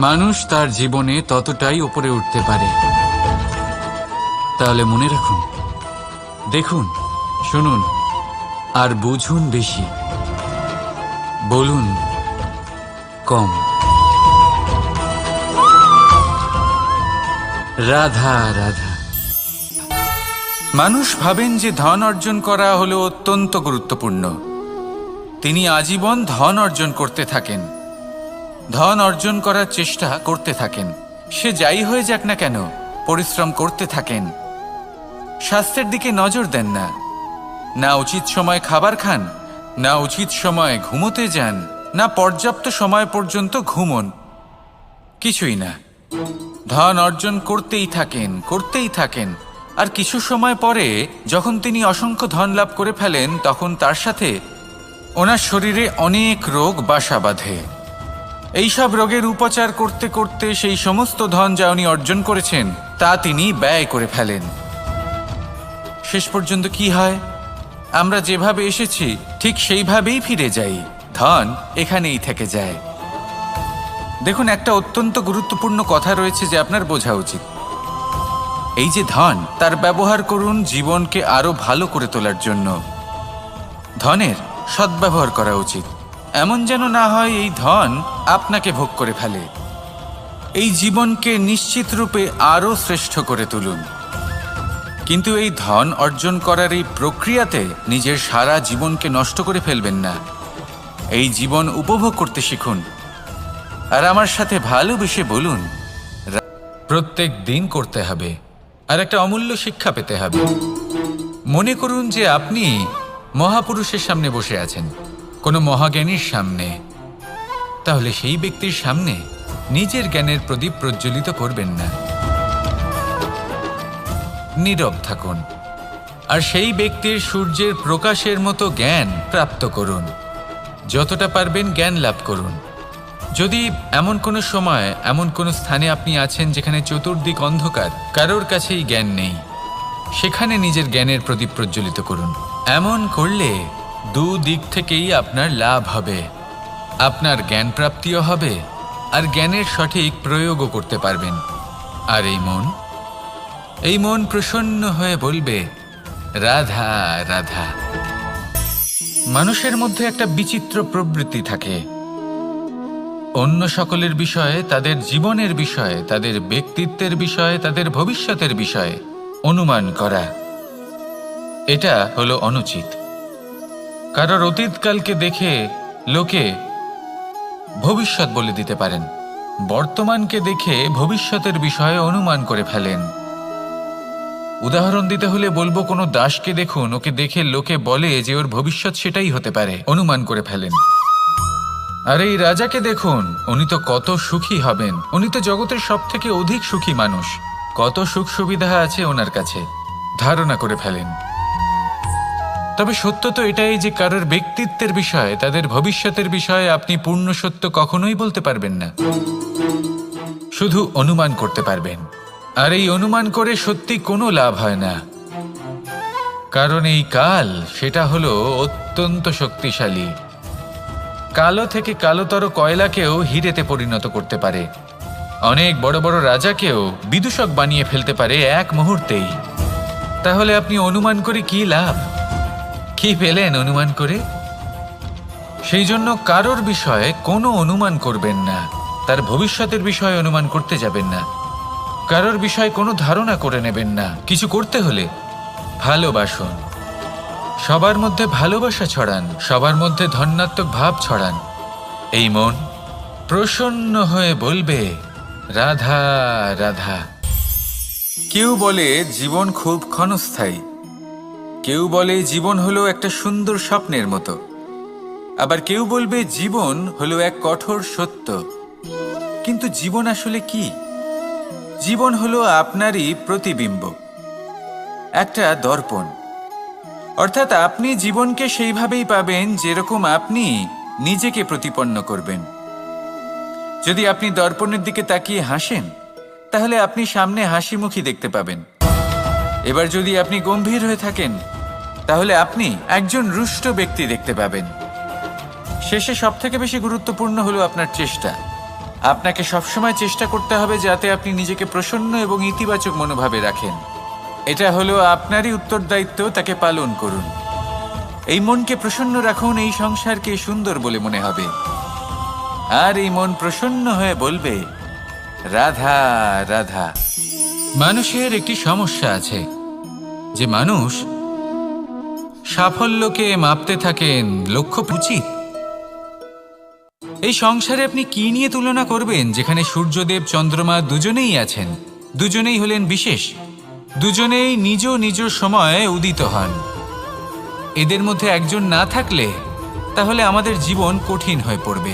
মানুষ তার জীবনে ততটাই উপরে উঠতে পারে। তাহলে মনে রাখুন, দেখুন, শুনুন, আর বুঝুন বেশি। বলুন, কম। রাধা রাধা। মানুষ ভাবেন যে ধন অর্জন করা হলো অত্যন্ত গুরুত্বপূর্ণ। তিনি আজীবন ধন অর্জন করতে থাকেন। ধন অর্জন করার চেষ্টা করতে থাকেন। সে যাই হয়ে যাক না কেন, পরিশ্রম করতে থাকেন। স্বাস্থ্যের দিকে নজর দেন না। না উচিত সময় খাবার খান, না উচিত সময় ঘুমোতে যান, না পর্যাপ্ত সময় পর্যন্ত ঘুমন। কিছুই না। ধন অর্জন করতেই থাকেন করতেই থাকেন। আর কিছু সময় পরে যখন তিনি অসংখ্য ধন লাভ করে ফেলেন, তখন তার সাথে ওনার শরীরে অনেক রোগ বাসা বাঁধে। এইসব রোগের উপচার করতে করতে সেই সমস্ত ধন যা উনি অর্জন করেছেন, তা তিনি ব্যয় করে ফেলেন। শেষ পর্যন্ত কি হয়? আমরা যেভাবে এসেছি, ঠিক সেইভাবেই ফিরে যাই। ধন এখানেই থেকে যায়। দেখুন, একটা অত্যন্ত গুরুত্বপূর্ণ কথা রয়েছে যে আপনার বোঝা উচিত। এই যে ধন, তার ব্যবহার করুন জীবনকে আরও ভালো করে তোলার জন্য। ধনের সদ্ব্যবহার করা উচিত। এমন যেন না হয় এই ধন আপনাকে ভোগ করে ফেলে। এই জীবনকে নিশ্চিত রূপে আরও শ্রেষ্ঠ করে তুলুন। কিন্তু এই ধন অর্জন করার এই প্রক্রিয়াতে নিজের সারা জীবনকে নষ্ট করে ফেলবেন না। এই জীবন উপভোগ করতে শিখুন। আর আমার সাথে ভালোবেসে বলুন প্রত্যেক দিন করতে হবে, আর একটা অমূল্য শিক্ষা পেতে হবে। মনে করুন যে আপনি মহাপুরুষের সামনে বসে আছেন। কোনো মহাজ্ঞানীর সামনে। তাহলে সেই ব্যক্তির সামনে নিজের জ্ঞানের প্রদীপ প্রজ্বলিত করবেন না। নীরব থাকুন, আর সেই ব্যক্তির সূর্যের প্রকাশের মতো জ্ঞান প্রাপ্ত করুন। যতটা পারবেন জ্ঞান লাভ করুন। যদি এমন কোনো সময়, এমন কোনো স্থানে আপনি আছেন যেখানে চতুর্দিক অন্ধকার, কারোর কাছেই জ্ঞান নেই, সেখানে নিজের জ্ঞানের প্রদীপ প্রজ্বলিত করুন। এমন করলে দু দিক থেকেই আপনার লাভ হবে। আপনার জ্ঞান প্রাপ্তিও হবে আর জ্ঞানের সঠিক প্রয়োগও করতে পারবেন। আর এই মন? এই মন প্রসন্ন হয়ে বলবে, রাধা রাধা। মানুষের মধ্যে একটা বিচিত্র প্রবৃত্তি থাকে। অন্য সকলের বিষয়ে তাদের জীবনের বিষয়ে, তাদের ব্যক্তিত্বের বিষয়ে, তাদের ভবিষ্যতের বিষয়ে অনুমান করা। এটা হলো অনুচিত। কারোর অতীতকালকে দেখে লোকে ভবিষ্যৎ বলে দিতে পারেন। বর্তমানকে দেখে ভবিষ্যতের বিষয়ে অনুমান করে ফেলেন। উদাহরণ দিতে হলে বলব, কোনো দাসকে দেখুন, ওকে দেখে লোকে বলে যে ওর ভবিষ্যৎ সেটাই হতে পারে, অনুমান করে ফেলেন। আর এই রাজাকে দেখুন, উনি তো কত সুখী হবেন। উনি তো জগতের সব থেকে অধিক সুখী মানুষ। কত সুখ সুবিধা আছে ওনার কাছে, ধারণা করে ফেলেন। তবে সত্য তো এটাই যে কারোর ব্যক্তিত্বের বিষয়ে, তাদের ভবিষ্যতের বিষয়ে আপনি পূর্ণ সত্য কখনোই বলতে পারবেন না। শুধু অনুমান করতে পারবেন। আর এই অনুমান করে সত্যি কোনো লাভ হয় না। কারণ এই কাল, সেটা হলো অত্যন্ত শক্তিশালী। কালো থেকে কালোতর কয়লাকেও হিরেতে পরিণত করতে পারে। অনেক বড় বড় রাজাকেও বিদূষক বানিয়ে ফেলতে পারে এক মুহূর্তেই। তাহলে আপনি অনুমান করে কি লাভ? কি পেলেন অনুমান করে? সেই জন্য কারোর বিষয়ে কোনো অনুমান করবেন না। তার ভবিষ্যতের বিষয়ে অনুমান করতে যাবেন না। কারোর বিষয়ে কোনো ধারণা করে নেবেন না। কিছু করতে হলে ভালোবাসুন। সবার মধ্যে ভালোবাসা ছড়ান। সবার মধ্যে ধন্যাত্মক ভাব ছড়ান। এই মন প্রসন্ন হয়ে বলবে, রাধা রাধা। কেউ বলে জীবন খুব ক্ষণস্থায়ী। কেউ বলে জীবন হলো একটা সুন্দর স্বপ্নের মতো। আবার কেউ বলবে জীবন হলো এক কঠোর সত্য। কিন্তু জীবন আসলে কি? জীবন হলো আপনারই প্রতিবিম্ব। একটা দর্পণ। অর্থাৎ আপনি জীবনকে সেইভাবেই পাবেন যেরকম আপনি নিজেকে প্রতিপন্ন করবেন। যদি আপনি দর্পণের দিকে তাকিয়ে হাসেন, তাহলে আপনি সামনে হাসি মুখী দেখতে পাবেন। এবার যদি আপনি গম্ভীর হয়ে থাকেন তাহলে আপনি একজন রুষ্ট ব্যক্তি দেখতে পাবেন। শেষে সব থেকে বেশি গুরুত্বপূর্ণ হলো আপনার চেষ্টা। আপনাকে সবসময় চেষ্টা করতে হবে যাতে আপনি নিজেকে প্রসন্ন এবং ইতিবাচক মনোভাবে রাখেন। এটা হলো আপনারই উত্তরদায়িত্ব, তাকে পালন করুন। এই মনকে প্রসন্ন রাখুন, এই সংসারকে সুন্দর বলে মনে হবে। আর এই মন প্রসন্ন হয়ে বলবে, রাধা রাধা। মানুষের একটি সমস্যা আছে। যে মানুষ সাফল্যকে মাপতে থাকেন লক্ষ্য উচিত এই সংসারে আপনি কি নিয়ে তুলনা করবেন? যেখানে সূর্যদেব, চন্দ্রমা দুজনেই আছেন। দুজনেই হলেন বিশেষ। দুজনেই নিজ নিজ সময়ে উদিত হন। এদের মধ্যে একজন না থাকলে তাহলে আমাদের জীবন কঠিন হয়ে পড়বে।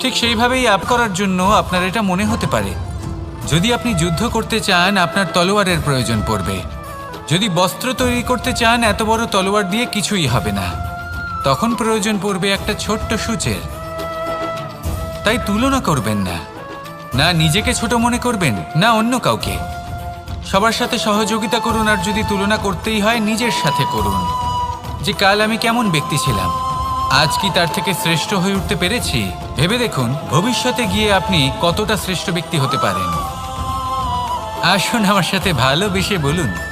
ঠিক সেইভাবেই আপ করার জন্য আপনার এটা মনে হতে পারে। যদি আপনি যুদ্ধ করতে চান, আপনার তলোয়ারের প্রয়োজন পড়বে। যদি বস্ত্র তৈরি করতে চান, এত বড় তলোয়ার দিয়ে কিছুই হবে না। তখন প্রয়োজন পড়বে একটা ছোট্ট সূচের। তাই তুলনা করবেন না। না নিজেকে ছোট মনে করবেন, না অন্য কাউকে। সবার সাথে সহযোগিতা করুন আর যদি তুলনা করতেই হয়, নিজের সাথে করুন। যে কাল আমি কেমন ব্যক্তি ছিলাম, আজ কি তার থেকে শ্রেষ্ঠ হয়ে উঠতে পেরেছি? ভেবে দেখুন, ভবিষ্যতে গিয়ে আপনি কতটা শ্রেষ্ঠ ব্যক্তি হতে পারেন। আসুন আমার সাথে ভালোবেসে বলুন।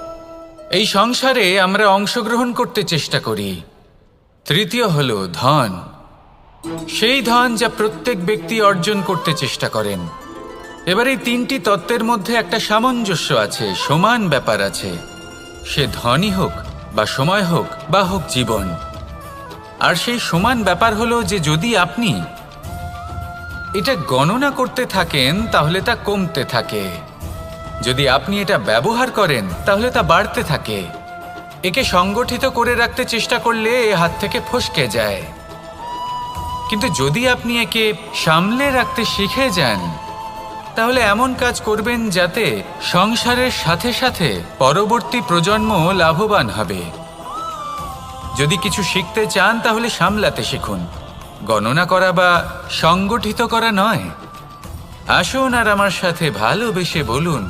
এই সংসারে আমরা অংশগ্রহণ করতে চেষ্টা করি। তৃতীয় হল ধন। সেই ধন যা প্রত্যেক ব্যক্তি অর্জন করতে চেষ্টা করেন। এবার এই তিনটি তত্ত্বের মধ্যে একটা সামঞ্জস্য আছে, সমান ব্যাপার আছে। সে ধনই হোক, বা সময় হোক, বা হোক জীবন। আর সেই সমান ব্যাপার হলো যে যদি আপনি এটা গণনা করতে থাকেন, তাহলে তা কমতে থাকে। যদি আপনি এটা ব্যবহার করেন, তাহলে তা বাড়তে থাকে। একে সংগঠিত করে রাখতে চেষ্টা করলে এ হাত থেকে ফসকে যায়। কিন্তু যদি আপনি একে সামলে রাখতে শিখে যান, তাহলে এমন কাজ করবেন যাতে সংসারের সাথে সাথে পরবর্তী প্রজন্ম লাভবান হবে। যদি কিছু শিখতে চান, তাহলে সামলাতে শিখুন। গণনা করা বা সংগঠিত করা নয়। আসুন আর আমার সাথে ভালোবেসে বলুন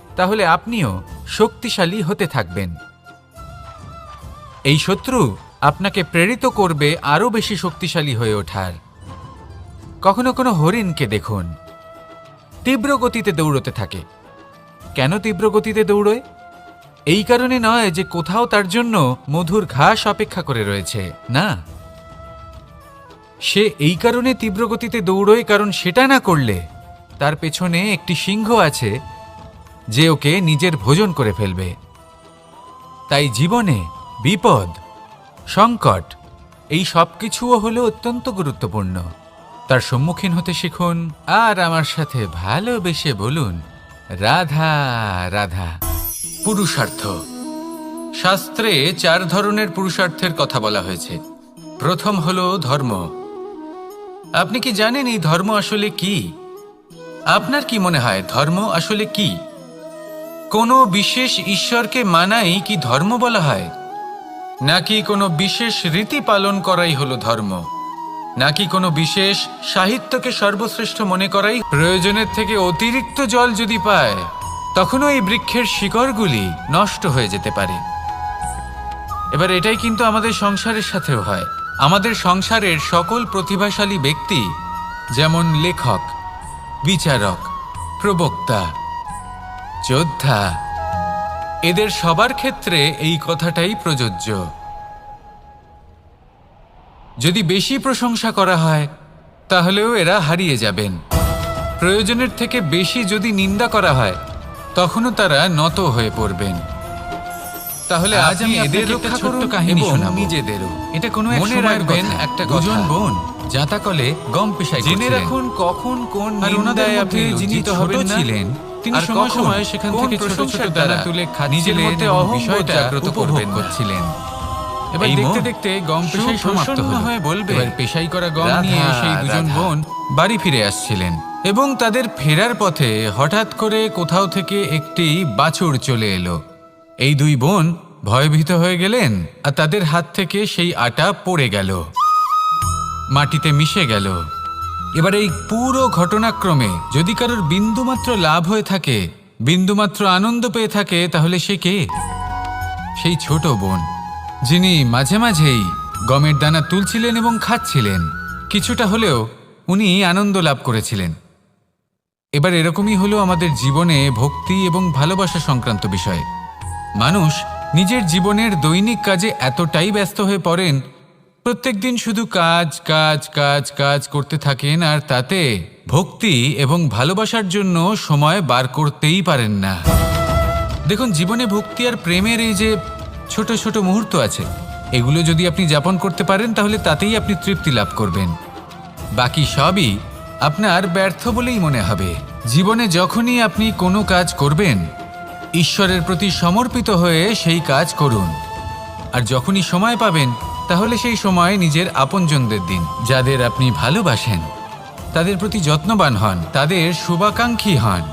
তাহলে আপনিও শক্তিশালী হতে থাকবেন। এই শত্রু আপনাকে প্রেরিত করবে আরও বেশি শক্তিশালী হয়ে ওঠার। কখনো কোনো হরিণকে দেখুন। তীব্র গতিতে দৌড়তে থাকে। কেন তীব্র গতিতে দৌড়য়? এই কারণে নয় যে কোথাও তার জন্য মধুর ঘাস অপেক্ষা করে রয়েছে, না। সে এই কারণে তীব্র গতিতে দৌড়য় কারণ সেটা না করলে তার পেছনে একটি সিংহ আছে যে ওকে নিজের ভোজন করে ফেলবে। তাই জীবনে বিপদ, সংকট, এই সব কিছুও হলো অত্যন্ত গুরুত্বপূর্ণ। তার সম্মুখীন হতে শিখুন আর আমার সাথে ভালোবেসে বলুন, রাধা রাধা। পুরুষার্থ। শাস্ত্রে চার ধরনের পুরুষার্থের কথা বলা হয়েছে। প্রথম হলো ধর্ম। আপনি কি জানেন এই ধর্ম আসলে কি? আপনার কি মনে হয়, ধর্ম আসলে কি? কোনো বিশেষ ঈশ্বরকে মানাই কি ধর্ম বলা হয়? নাকি কোনো বিশেষ রীতি পালন করাই হলো ধর্ম? নাকি কোনো বিশেষ সাহিত্যকে সর্বশ্রেষ্ঠ মনে করাই? প্রয়োজনের থেকে অতিরিক্ত জল যদি পায়, তখনও এই বৃক্ষের শিকড়গুলি নষ্ট হয়ে যেতে পারে। এবার এটাই কিন্তু আমাদের সংসারের সাথেও হয়। আমাদের সংসারের সকল প্রতিভাশালী ব্যক্তি, যেমন লেখক, বিচারক, প্রবক্তা যোদ্ধা। এদের সবার ক্ষেত্রে এই কথাটাই প্রযোজ্য। যদি বেশি প্রশংসা করা হয় তাহলেও এরা হারিয়ে যাবেন। প্রয়োজনের থেকে বেশি যদি নিন্দা করা হয় তখনও তারা নত হয়ে পড়বেন। তাহলে আজ আমি এদের রক্ষা ছোট্ট কাহিনী শোনাবো। নিজেদেরও। এটা কোনো মনে রাখবেন একটা দুজন বোন জাতাকলে গম পেশায় জেনে রাখুন কখন কোন নিন্দায় আপনি যিনি ছোট ছিলেন তিনি সময় সময় সেখান থেকে ছোট ছোট দানা তুলে মধ্যে বিষয়টা জাগ্রত করবেন। করছিলেন। এবার দেখতে দেখতে গম পেশাই সমাপ্ত হয়ে বলবে এবার পেশাই করা গম নিয়ে সেই দুজন বোন বাড়ি ফিরে আসছিলেন এবং তাদের ফেরার পথে হঠাৎ করে কোথাও থেকে একটি বাছুর চলে এলো। এই দুই বোন ভয়ভীত হয়ে গেলেন আর তাদের হাত থেকে সেই আটা পড়ে গেল। মাটিতে মিশে গেল। এবার এই পুরো ঘটনাক্রমে যদি কারোর বিন্দুমাত্র লাভ হয়ে থাকে, বিন্দুমাত্র আনন্দ পেয়ে থাকে, তাহলে সে কে? সেই ছোট বোন, যিনি মাঝে মাঝেই গমের দানা তুলছিলেন এবং খাচ্ছিলেন। কিছুটা হলেও উনি আনন্দ লাভ করেছিলেন। এবার এরকমই হলো আমাদের জীবনে ভক্তি এবং ভালোবাসা সংক্রান্ত বিষয়। মানুষ নিজের জীবনের দৈনিক কাজে এতটাই ব্যস্ত হয়ে পড়েন প্রত্যেকদিন শুধু কাজ কাজ কাজ কাজ করতে থাকেন আর তাতে ভক্তি এবং ভালোবাসার জন্য সময় বার করতেই পারেন না। দেখুন, জীবনে ভক্তি আর প্রেমের এই যে ছোট ছোট মুহূর্ত আছে, এগুলো যদি আপনি যাপন করতে পারেন, তাহলে তাতেই আপনি তৃপ্তি লাভ করবেন। বাকি সবই আপনার ব্যর্থ বলেই মনে হবে। জীবনে যখনই আপনি কোনো কাজ করবেন, ঈশ্বরের প্রতি সমর্পিত হয়ে সেই কাজ করুন। আর যখনই সময় পাবেন তাহলে সেই সময় নিজের আপনজনদের দিন, যাদের আপনি ভালোবাসেন, তাদের প্রতি যত্নবান হন, তাদের শুভাকাঙ্ক্ষী হন।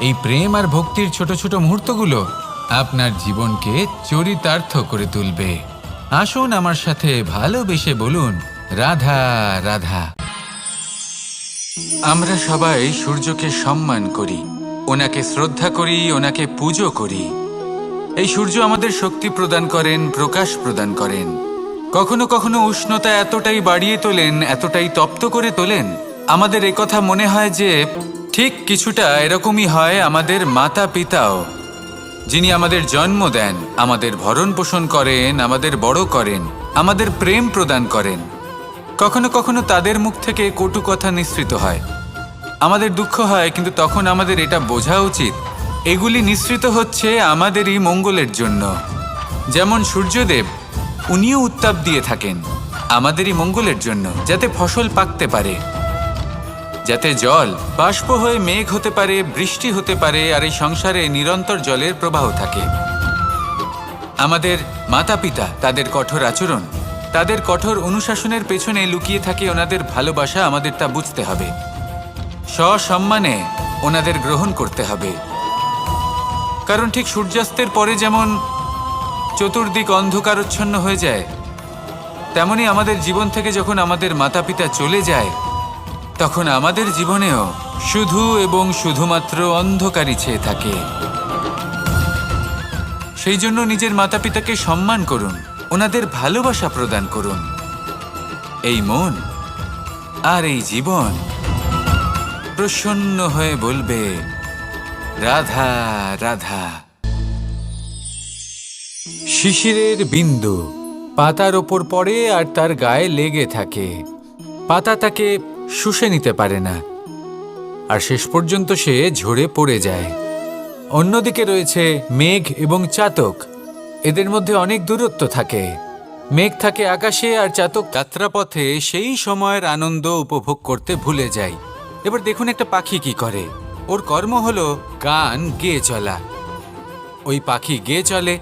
এই প্রেম আর ভক্তির ছোট ছোট মুহূর্তগুলো আপনার জীবনকে চরিতার্থ করে তুলবে। আসুন আমার সাথে ভালোবেসে বলুন, রাধা রাধা। আমরা সবাই সূর্যকে সম্মান করি, ওনাকে শ্রদ্ধা করি, ওনাকে পুজো করি। এই সূর্য আমাদের শক্তি প্রদান করেন, প্রকাশ প্রদান করেন। কখনো কখনো উষ্ণতা এতটাই বাড়িয়ে তোলেন, এতটাই তপ্ত করে তোলেন। আমাদের কথা মনে হয় যে, ঠিক কিছুটা এরকমই হয় আমাদের মাতা পিতাও যিনি আমাদের জন্ম দেন, আমাদের ভরণ পোষণ করেন, আমাদের বড় করেন, আমাদের প্রেম প্রদান করেন। কখনো কখনো তাদের মুখ থেকে কটু কথা নিঃসৃত হয়। আমাদের দুঃখ হয়, কিন্তু তখন আমাদের এটা বোঝা উচিত এগুলি নিঃসৃত হচ্ছে আমাদেরই মঙ্গলের জন্য। যেমন সূর্যদেব, উনিও উত্তাপ দিয়ে থাকেন আমাদেরই মঙ্গলের জন্য, যাতে ফসল পাকতে পারে। যাতে জল, বাষ্প হয়ে মেঘ হতে পারে, বৃষ্টি হতে পারে, আর এই সংসারে নিরন্তর জলের প্রবাহ থাকে। আমাদের মাতা পিতা তাদের কঠোর আচরণ, তাদের কঠোর অনুশাসনের পেছনে লুকিয়ে থাকে ওনাদের ভালোবাসা আমাদের তা বুঝতে হবে। সসম্মানে ওনাদের গ্রহণ করতে হবে। কারণ ঠিক সূর্যাস্তের পরে যেমন চতুর্দিক অন্ধকারচ্ছন্ন হয়ে যায়, তেমনি আমাদের জীবন থেকে যখন আমাদের মাতা পিতা চলে যায়, তখন আমাদের জীবনেও শুধু এবং শুধুমাত্র অন্ধকারই ছেয়ে থাকে। সেই জন্য নিজের মাতা পিতাকে সম্মান করুন, ওনাদের ভালোবাসা প্রদান করুন। এই মন আর এই জীবন প্রসন্ন হয়ে বলবে রাধা রাধা। শিশিরের বিন্দু, পাতার ওপর পড়ে আর তার গায়ে লেগে থাকে। পাতা তাকে শুষে নিতে পারে না। আর শেষ পর্যন্ত সে ঝরে পড়ে যায়। অন্যদিকে রয়েছে মেঘ এবং চাতক। এদের মধ্যে অনেক দূরত্ব থাকে। মেঘ থাকে আকাশে আর চাতক যাত্রাপথে। সেই সময়ের আনন্দ উপভোগ করতে ভুলে যায়। এবার দেখুন একটা পাখি কি করে। ওর কর্ম হলো গান গেয়ে চলা। ওই পাখি গেয়ে চলে।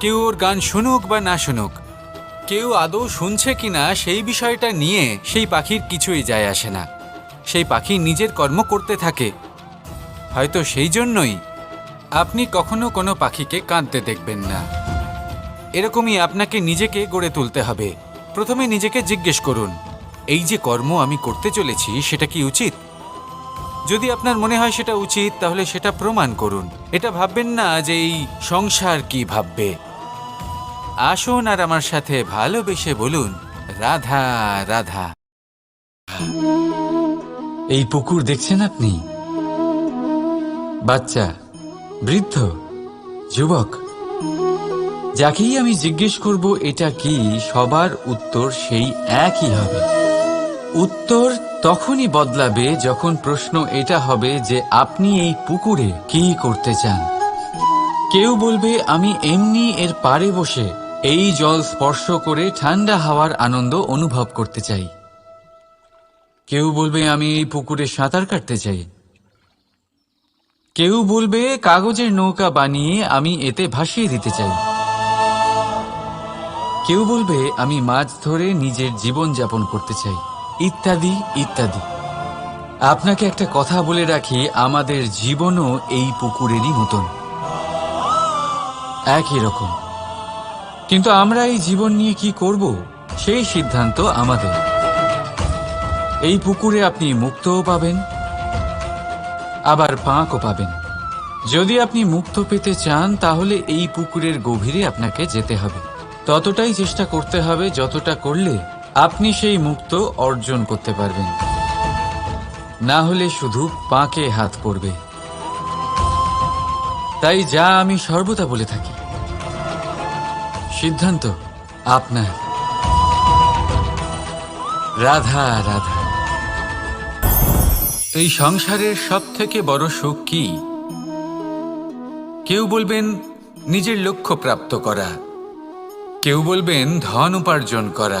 কেউ ওর গান শুনুক বা না শুনুক, কেউ আদৌ শুনছে কিনা সেই বিষয়টা নিয়ে সেই পাখির কিছুই যায় আসে না। সেই পাখি নিজের কর্ম করতে থাকে। হয়তো সেই জন্যই আপনি কখনো কোনো পাখিকে কাঁদতে দেখবেন না। এরকমই আপনাকে নিজেকে গড়ে তুলতে হবে। প্রথমে নিজেকে জিজ্ঞেস করুন, এই যে কর্ম আমি করতে চলেছি, সেটা কি উচিত? যদি আপনার মনে হয় সেটা উচিত, তাহলে সেটা প্রমাণ করুন। এটা ভাববেন না যে এই সংসার কি ভাববে। আসুন আর আমার সাথে ভালোবেসে বলুন, রাধা রাধা। এই পুকুর দেখছেন আপনি? বাচ্চা, বৃদ্ধ, যুবক। যাকেই আমি জিজ্ঞেস করব, এটা কি? সবার উত্তর সেই একই হবে। উত্তর তখনই বদলাবে যখন প্রশ্ন এটা হবে যে আপনি এই পুকুরে কি করতে চান। কেউ বলবে, আমি এমনি এর পাড়ে বসে এই জল স্পর্শ করে ঠান্ডা হাওয়ার আনন্দ অনুভব করতে চাই। কেউ বলবে, আমি এই পুকুরে সাঁতার কাটতে চাই। কেউ বলবে, কাগজের নৌকা বানিয়ে আমি এতে ভাসিয়ে দিতে চাই। কেউ বলবে, আমি মাছ ধরে নিজের জীবন যাপন করতে চাই। ইত্যাদি ইত্যাদি। আপনাকে একটা কথা বলে রাখি, আমাদের জীবনও এই পুকুরেরই মতন। একই রকম। কিন্তু আমরা এই জীবন নিয়ে কি করব? সেই সিদ্ধান্ত আমাদের। এই পুকুরে আপনি মুক্তও পাবেন, আবার পাঁকও পাবেন। যদি আপনি মুক্ত পেতে চান, তাহলে এই পুকুরের গভীরে আপনাকে যেতে হবে। ততটাই চেষ্টা করতে হবে, যতটা করলে আপনি সেই মুক্ত অর্জন করতে পারবেন। না হলে শুধু পাঁকে হাত পড়বে। তাই যা আমি সর্বদা বলে থাকি। সিদ্ধান্ত আপনার। রাধা রাধা। এই সংসারের সব থেকে বড় সুখ কি? কেউ বলবেন, নিজের লক্ষ্য প্রাপ্ত করা। কেউ বলবেন, ধন উপার্জন করা।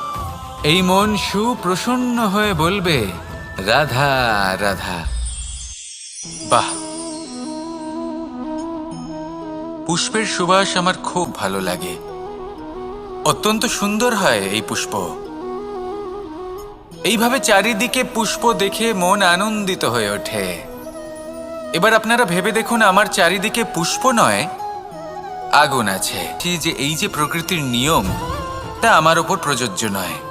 এই মন সুপ্রসন্ন হয়ে বলবে, রাধা রাধা। বাহ! পুষ্পের সুবাস আমার খুব ভালো লাগে। অত্যন্ত সুন্দর হয় এই পুষ্প। এইভাবে চারিদিকে পুষ্প দেখে মন আনন্দিত হয়ে ওঠে। এবার আপনারা ভেবে দেখুন, আমার চারিদিকে পুষ্প নয়, আগুন আছে। যে এই যে প্রকৃতির নিয়ম, তা আমার ওপর প্রযোজ্য নয়।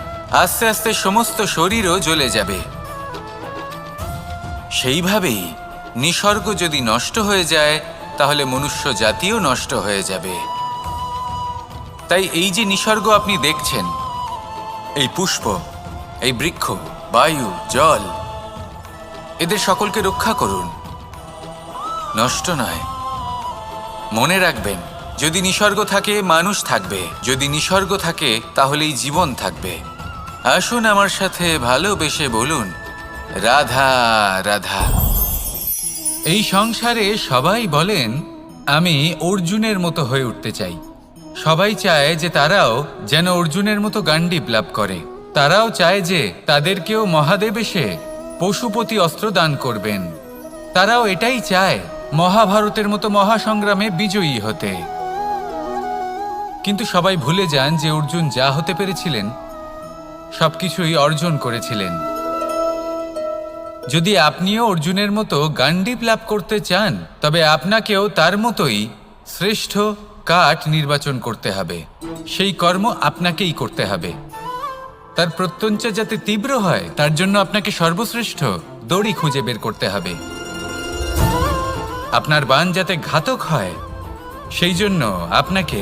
আস্তে আস্তে সমস্ত শরীরও জ্বলে যাবে। সেইভাবেই নিসর্গ যদি নষ্ট হয়ে যায়, তাহলে মনুষ্য জাতিও নষ্ট হয়ে যাবে। তাই এই যে নিসর্গ আপনি দেখছেন, এই পুষ্প, এই বৃক্ষ, বায়ু, জল, এদের সকলকে রক্ষা করুন। নষ্ট নয়। মনে রাখবেন, যদি নিসর্গ থাকে, মানুষ থাকবে। যদি নিসর্গ থাকে, তাহলেই জীবন থাকবে। আসুন আমার সাথে ভালোবেসে বলুন, রাধা রাধা। এই সংসারে সবাই বলেন, আমি অর্জুনের মতো হয়ে উঠতে চাই। সবাই চায় যে তারাও যেন অর্জুনের মতো গান্ডিব লাভ করে। তারাও চায় যে তাদেরকেও মহাদেব এসে পশুপতি অস্ত্র দান করবেন। তারাও এটাই চায়, মহাভারতের মতো মহাসংগ্রামে বিজয়ী হতে। কিন্তু সবাই ভুলে যান যে অর্জুন যা হতে পেরেছিলেন সবকিছুই অর্জন করেছিলেন। যদি আপনিও অর্জুনের মতো গান্ডিপ লাভ করতে চান, তবে আপনাকেও তার মতোই শ্রেষ্ঠ কাঠ নির্বাচন করতে হবে। সেই কর্ম আপনাকেই করতে হবে। তার প্রত্যঞ্চা যাতে তীব্র হয়, তার জন্য আপনাকে সর্বশ্রেষ্ঠ দড়ি খুঁজে বের করতে হবে। আপনার বান যাতে ঘাতক হয়, সেই জন্য আপনাকে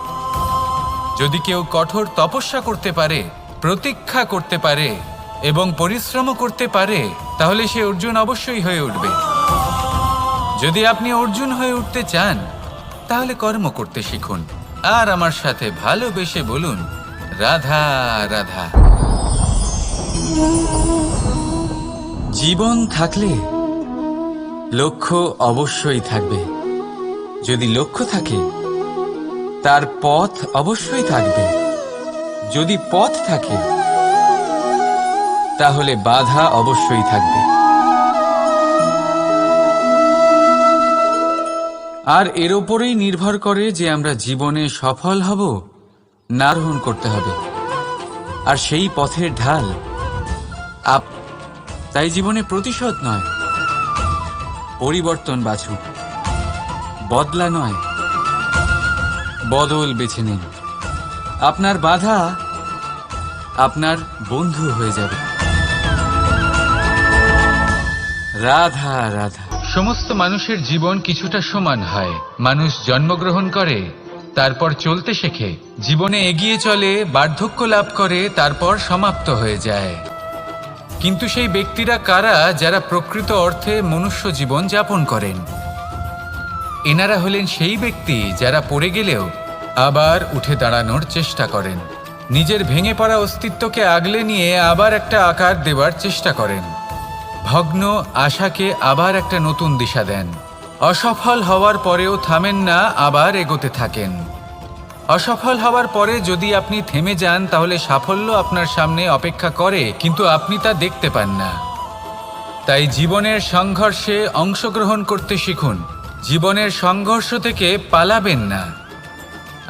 যদি কেউ কঠোর তপস্যা করতে পারে, প্রতীক্ষা করতে পারে, এবং পরিশ্রম করতে পারে, তাহলে সে অর্জুন অবশ্যই হয়ে উঠবে। যদি আপনি অর্জুন হয়ে উঠতে চান, তাহলে কর্ম করতে শিখুন। আর আমার সাথে ভালোবেসে বলুন, রাধা রাধা। জীবন থাকলে লক্ষ্য অবশ্যই থাকবে। যদি লক্ষ্য থাকে তার পথ অবশ্যই থাকবে। যদি পথ থাকে, তাহলে বাধা অবশ্যই থাকবে। আর এর ওপরেই নির্ভর করে যে আমরা জীবনে সফল হব না আরোহণ করতে হবে। আর সেই পথের ঢাল আপ তাই জীবনে প্রতিশোধ নয়, পরিবর্তন বাছুক। বদলা নয়। বদল বেছে নিন। আপনার বাধা আপনার বন্ধু হয়ে যাবে। রাধা রাধা। সমস্ত মানুষের জীবন কিছুটা সমান হয়। মানুষ জন্মগ্রহণ করে, তারপর চলতে শেখে। জীবনে এগিয়ে চলে, বার্ধক্য লাভ করে, তারপর সমাপ্ত হয়ে যায়। কিন্তু সেই ব্যক্তিরা কারা যারা প্রকৃত অর্থে মনুষ্য জীবন যাপন করেন? এনারা হলেন সেই ব্যক্তি যারা পড়ে গেলেও আবার উঠে দাঁড়ানোর চেষ্টা করেন। নিজের ভেঙে পড়া অস্তিত্বকে আগলে নিয়ে আবার একটা আকার দেবার চেষ্টা করেন। ভগ্ন আশাকে আবার একটা নতুন দিশা দেন। অসফল হওয়ার পরেও থামেন না, আবার এগোতে থাকেন। অসফল হওয়ার পরে যদি আপনি থেমে যান, তাহলে সাফল্য আপনার সামনে অপেক্ষা করে, কিন্তু আপনি তা দেখতে পান না। তাই জীবনের সংঘর্ষে অংশগ্রহণ করতে শিখুন। জীবনের সংঘর্ষ থেকে পালাবেন না।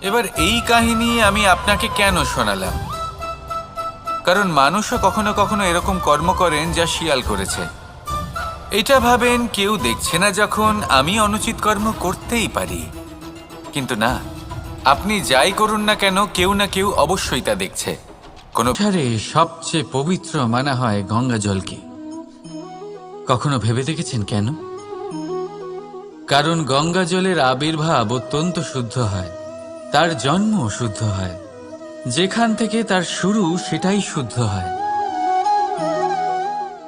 এবার এই কাহিনী আমি আপনাকে কেন শোনালাম? কারণ মানুষও কখনো কখনো এরকম কর্ম করেন যা শিয়াল করেছে। এটা ভাবেন কেউ দেখছে না যখন আমি অনুচিত কর্ম করতেই পারি। কিন্তু না, আপনি যাই করুন না কেন কেউ না কেউ অবশ্যই তা দেখছে। কোনো সবচেয়ে পবিত্র মানা হয় গঙ্গা জলকে কখনো ভেবে দেখেছেন কেন? কারণ গঙ্গা জলের আবির্ভাব অত্যন্ত শুদ্ধ হয়। তার জন্ম শুদ্ধ হয়। যেখান থেকে তার শুরু সেটাই শুদ্ধ হয়।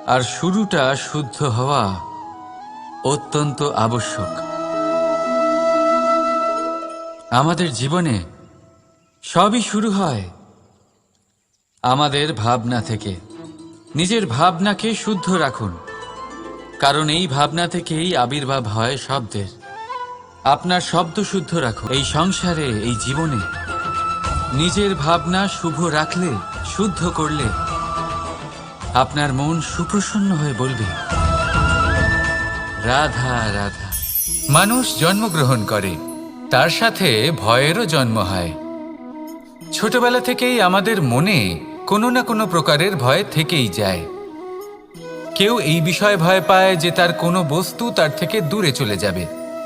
আর শুরুটা শুদ্ধ হওয়া অত্যন্ত আবশ্যক। আমাদের জীবনে সবই শুরু হয় আমাদের ভাবনা থেকে। নিজের ভাবনাকে শুদ্ধ রাখুন। কারণ এই ভাবনা থেকেই আবির্ভাব হয় শব্দের। আপনার শব্দ শুদ্ধ রাখুন এই সংসারে, এই জীবনে নিজের ভাবনা শুভ রাখলে, শুদ্ধ করলে আপনার মন সুপ্রসন্ন হয়ে বলবে, রাধা রাধা। মানুষ জন্মগ্রহণ করে, তার সাথে ভয়েরও জন্ম হয়। ছোটবেলা থেকেই আমাদের মনে কোনো না কোনো প্রকারের ভয় থেকেই যায়। কেউ এই বিষয়ে ভয় পায় যে তার কোনো বস্তু তার থেকে দূরে চলে যাবে।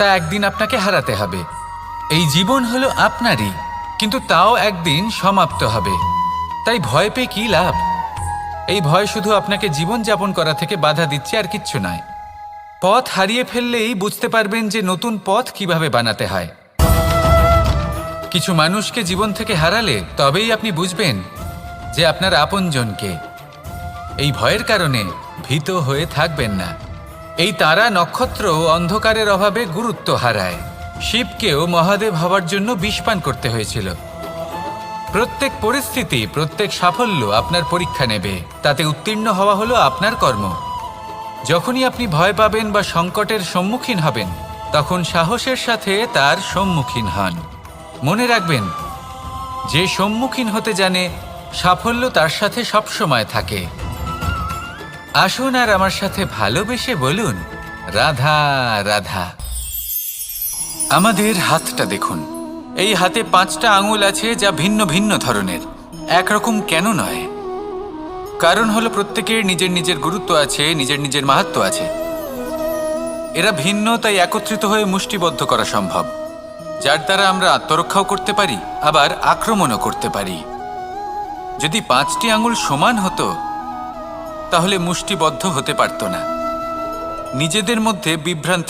তা একদিন আপনাকে হারাতে হবে। এই জীবন হলো আপনারই, কিন্তু তাও একদিন সমাপ্ত হবে। তাই ভয় পেয়ে কি লাভ? এই ভয় শুধু আপনাকে জীবন যাপন করা থেকে বাধা দিচ্ছে আর কিচ্ছু নয়। পথ হারিয়ে ফেললেই বুঝতে পারবেন যে নতুন পথ কীভাবে বানাতে হয়। কিছু মানুষকে জীবন থেকে হারালে তবেই আপনি বুঝবেন যে আপনার আপনজনকে। এই ভয়ের কারণে ভীত হয়ে থাকবেন না। এই তারা নক্ষত্র অন্ধকারের অভাবে গুরুত্ব হারায়। শিবকেও মহাদেব হওয়ার জন্য বিষপান করতে হয়েছিল। প্রত্যেক পরিস্থিতি, প্রত্যেক সাফল্য আপনার পরীক্ষা নেবে। তাতে উত্তীর্ণ হওয়া হলো আপনার কর্ম। যখনই আপনি ভয় পাবেন বা সংকটের সম্মুখীন হবেন, তখন সাহসের সাথে তার সম্মুখীন হন। মনে রাখবেন, যে সম্মুখীন হতে জানে, সাফল্য তার সাথে সবসময় থাকে। আসুন আর আমার সাথে ভালোবেসে বলুন, রাধা রাধা। আমাদের হাতটা দেখুন। এই হাতে পাঁচটা আঙুল আছে যা ভিন্ন ভিন্ন ধরনের। একরকম কেন নয়? কারণ হলো প্রত্যেকের নিজের নিজের গুরুত্ব আছে, নিজের নিজের মাহাত্ম আছে। এরা ভিন্ন, তাই একত্রিত হয়ে মুষ্টিবদ্ধ করা সম্ভব। যার দ্বারা আমরা আত্মরক্ষাও করতে পারি, আবার আক্রমণও করতে পারি। যদি পাঁচটি আঙুল সমান হতো তাহলে মুষ্টিবদ্ধ হতে পারত না। নিজেদের মধ্যে বিভ্রান্তির